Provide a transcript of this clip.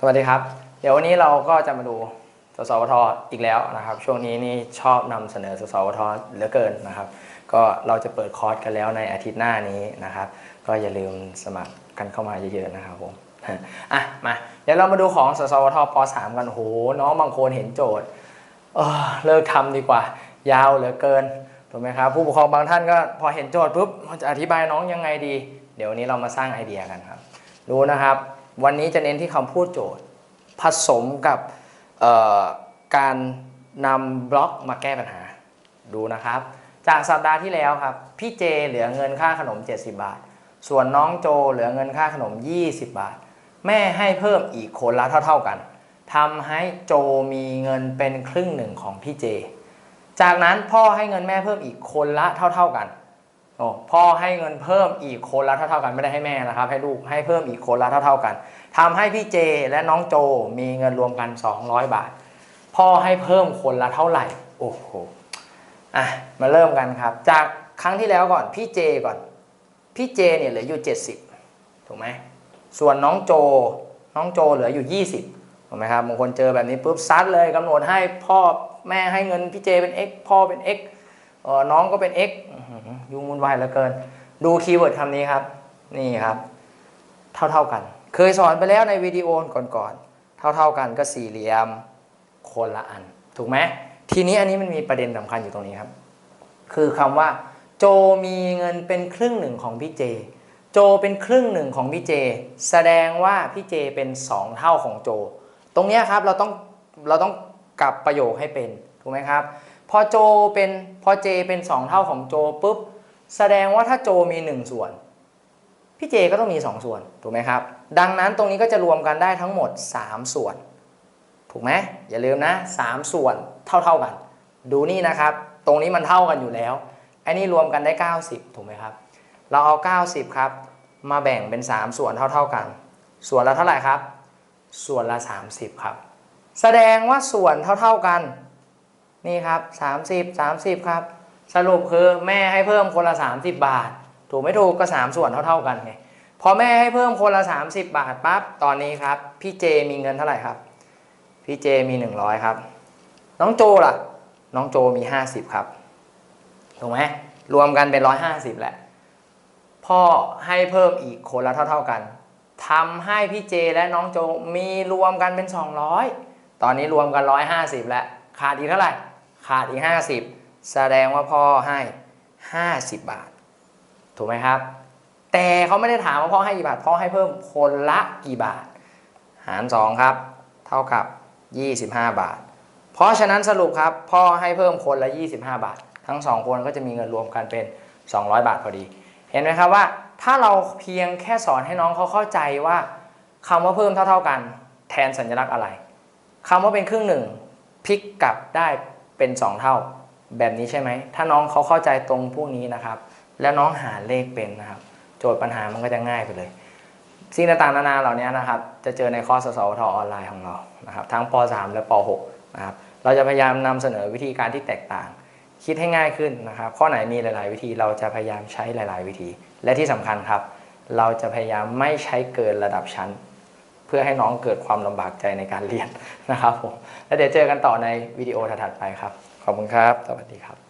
สวัสดีครับ เดี๋ยววันนี้เราก็จะมาดูสสวทอีกแล้วนะครับ ช่วงนี้นี่ชอบนำเสนอสสวทเหลือเกินนะครับ ก็เราจะเปิดคอร์สกันแล้วในอาทิตย์หน้านี้นะครับ ก็อย่าลืมสมัครกันเข้ามาเยอะๆนะครับผมอะมาเดี๋ยวเรามาดูของสสวทป .3 กันโหน้องบางคนเห็นโจทย์เออเลิกทำดีกว่า ยาวเหลือเกินถูกไหมครับผู้ปกครองบางท่านก็พอเห็นโจทย์ปุ๊บจะอธิบายน้องยังไงดี เดี๋ยววันนี้เรามาสร้างไอเดียกันครับดูนะครับ วันนี้จะเน้นที่คำพูดโจทย์ ผสมกับการนำบล็อกมาแก้ปัญหา ดูนะครับ จากสัปดาห์ที่แล้วครับ พี่เจเหลือเงินค่าขนม 70 บาท ส่วนน้องโจเหลือเงินค่าขนม 20 บาท แม่ให้เพิ่มอีกคนละเท่า ๆกันทำให้โจมีเงินเป็นครึ่งหนึ่งของพี่เจ จากนั้นพ่อให้เงินแม่เพิ่มอีกคนละเท่า ๆกัน พ่อให้เงินเพิ่มอีกคนละเท่าๆกันไม่ได้ให้แม่นะครับ ให้ลูกให้เพิ่มอีกคนละเท่าๆกันทำให้พี่เจและน้องโจมีเงินรวมกัน 200 บาท พ่อให้เพิ่มคนละเท่าไหร่ โอ้โหอะมาเริ่มกันครับ จากครั้งที่แล้วก่อนพี่เจก่อน พี่เจเนี่ยเหลืออยู่ 70 ถูกไหมส่วนน้องโจน้องโจเหลืออยู่ 20ถูกไหมครับบางคนเจอแบบนี้ปุ๊บซัดเลยกำหนดให้พ่อแม่ให้เงินพี่เจเป็น x พ่อเป็น x เออ น้องก็เป็น x ยุ่งวุ่นวายเหลือเกิน ดูคีย์เวิร์ดคำนี้ครับ นี่ครับ เท่าๆกัน เคยสอนไปแล้วในวิดีโอก่อนๆ เท่าๆกันก็สี่เหลี่ยมคนละอัน ถูกไหมทีนี้อันนี้มันมีประเด็นสำคัญอยู่ตรงนี้ครับ คือคำว่า โจมีเงินเป็นครึ่งหนึ่งของพี่เจ โจเป็นครึ่งหนึ่งของพี่เจ แสดงว่าพี่เจเป็นสองเท่าของโจ ตรงเนี้ยครับเราต้องเราต้องกลับประโยคให้เป็น ถูกไหมครับ พอโจเป็นพอเจเป็นสองเท่าของโจปุ๊บ แสดงว่าถ้าโจมีหนึ่งส่วน พี่เจก็ต้องมี 2 ส่วนถูกไหมครับ ดังนั้นตรงนี้ก็จะรวมกันได้ทั้งหมด 3 ส่วน ถูกไหมอย่าลืมนะ 3 ส่วนเท่าๆกัน ดูนี่นะครับ ตรงนี้มันเท่ากันอยู่แล้วไอ้นี่รวมกันได้ 90 ถูกไหมครับ เราเอา 90 ครับ มาแบ่งเป็น 3 ส่วนเท่า ๆกัน ส่วนละเท่าไหร่ครับ ส่วนละ 30 ครับ แสดงว่าส่วนเท่าๆกัน นี่ครับ30 30 ครับ สรุปคือแม่ให้เพิ่มคนละ 30 บาท ถูกไม่ถูกก็ 3 ส่วนเท่าๆกันไงพอแม่ให้เพิ่มคนละ 30 บาทปั๊บตอนนี้ครับ พี่เจมีเงินเท่าไหร่ครับ พี่เจมี 100 ครับ น้องโจล่ะ น้องโจมี 50 ครับ ถูกไหมรวมกันเป็น 150 แหละ พ่อให้เพิ่มอีกคนละเท่า ๆกันทำให้พี่เจและน้องโจมีรวมกันเป็น 200 ตอนนี้รวมกัน 150 แล้ว ขาดอีกเท่าไหร่ ขาดอีก 50 แสดงว่าพ่อให้ 50 บาท ถูกไหมครับ แต่เขาไม่ได้ถามว่าพ่อให้กี่บาท พ่อให้เพิ่มคนละกี่บาท หาร 2 ครับ เท่ากับ 25 บาท เพราะฉะนั้นสรุปครับ พ่อให้เพิ่มคนละ 25 บาท ทั้ง 2 คนก็จะมีเงินรวมกันเป็น 200 บาทพอดี เห็นไหมครับว่าถ้าเราเพียงแค่สอนให้น้องเขาเข้าใจว่าคำว่าเพิ่มเท่า ๆกัน แทนสัญลักษณ์อะไรคำว่าเป็นครึ่งหนึ่ง พลิกกลับได้เป็น 2 เท่า แบบนี้ใช่ไหม ถ้าน้องเขาเข้าใจตรงพวกนี้นะครับ แล้วน้องหาเลขเป็นนะครับ โจทย์ปัญหามันก็จะง่ายไปเลยสิ่งต่างๆนานาเหล่านี้นะครับ จะเจอในคอร์สสวทออนไลน์ของเรานะครับ ทั้งป .3 และป .6 นะครับ เราจะพยายามนำเสนอวิธีการที่แตกต่าง คิดให้ง่ายขึ้นนะครับ ข้อไหนมีหลาย ๆ วิธีเราจะพยายามใช้หลาย ๆ วิธี และที่สำคัญครับ เราจะพยายามไม่ใช้เกินระดับชั้น เพื่อให้น้องเกิดความลำบากใจในการเรียนนะครับผมแล้วเดี๋ยวเจอกันต่อในวิดีโอถัดไปครับ ขอบคุณครับ สวัสดีครับ